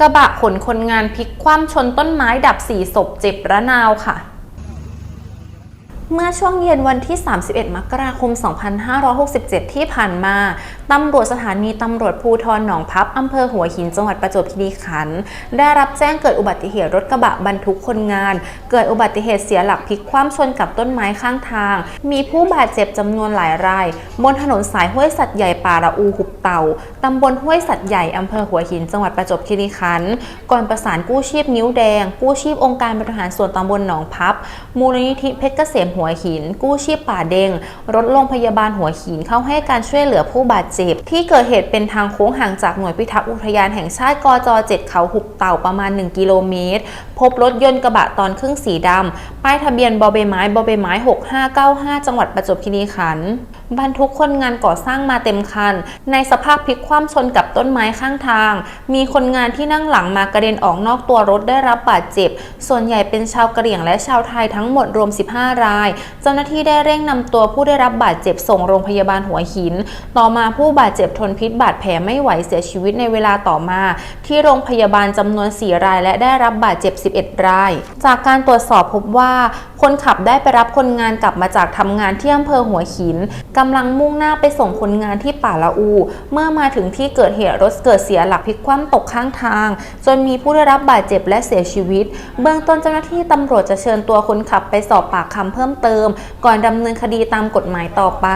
กระบะขนคนงานพลิกคว่ำชนต้นไม้ดับสี่ศพเจ็บระนาวค่ะ เมื่อช่วงเย็นวันที่ 31 มกราคม 2567 ที่ผ่านมา ตำรวจสถานีตำรวจภูทรหนองพับอำเภอหัวหินจังหวัดประจวบคีรีขันธ์ได้รับแจ้งเกิดอุบัติเหตุรถกระบะบรรทุกคนงาน เกิดอุบัติเหตุเสียหลักพลิกคว่ำชนกับต้นไม้ข้างทาง มีผู้บาดเจ็บจำนวนหลายราย บนถนนสายห้วยสัตว์ใหญ่ป่าละอูหุบเต่าตำบลห้วยสัตว์ใหญ่อำเภอหัวหินจังหวัดประจวบคีรีขันธ์ก่อนประสานกู้ชีพนิ้วแดง กู้ชีพองค์การบริหารส่วนตำบลหนองพับ มูลนิธิเพชรเกษมหัวหิน กู้ชีพป่าเดงรถโรงพยาบาลหัวหินเข้าให้การช่วยเหลือผู้บาดเจ็บที่เกิดเหตุเป็นทางโค้งห่างจากหน่วยพิทักษ์อุทยานแห่งชาติกจ7เขาหุบเต่าประมาณ 1 กิโลเมตร พบรถยนต์กระบะตอนครึ่งสีดำ ป้ายทะเบียนบอใบไม้บอใบไม้ 6595 จังหวัดประจวบคีรีขันธ์บรรทุกคนงานก่อสร้างมาเต็มคัน ในสภาพพลิกคว่ำชนกับต้นไม้ข้างทาง มีคนงานที่นั่งหลังมากระเด็นออกนอกตัวรถได้รับบาดเจ็บ ส่วนใหญ่เป็นชาวกะเหรี่ยงและชาวไทยทั้งหมดรวม 15 ราย เจ้าหน้าที่ได้เร่งนำตัวผู้ได้รับบาดเจ็บส่งโรงพยาบาลหัวหิน ต่อมาผู้ผู้บาดเจ็บทนพิษบาดแผลไม่ไหวเสียชีวิตในเวลาต่อมา ที่โรงพยาบาลจำนวน 4 ราย และได้รับบาดเจ็บ 11 ราย จากการตรวจสอบพบว่า คนขับได้ไปรับคนงานกลับมาจากทำงานที่อำเภอหัวหินกำลังมุ่งหน้าไปส่งคนงานที่ป่าละอู เมื่อมาถึงที่เกิดเหตุรถเกิดเสียหลักพลิกคว่ำตกข้างทาง จนมีผู้ได้รับบาดเจ็บและเสียชีวิต เบื้องต้นเจ้าหน้าที่ตำรวจจะเชิญตัวคนขับไปสอบปากคำเพิ่มเติม ก่อนดำเนินคดีตามกฎหมายต่อไป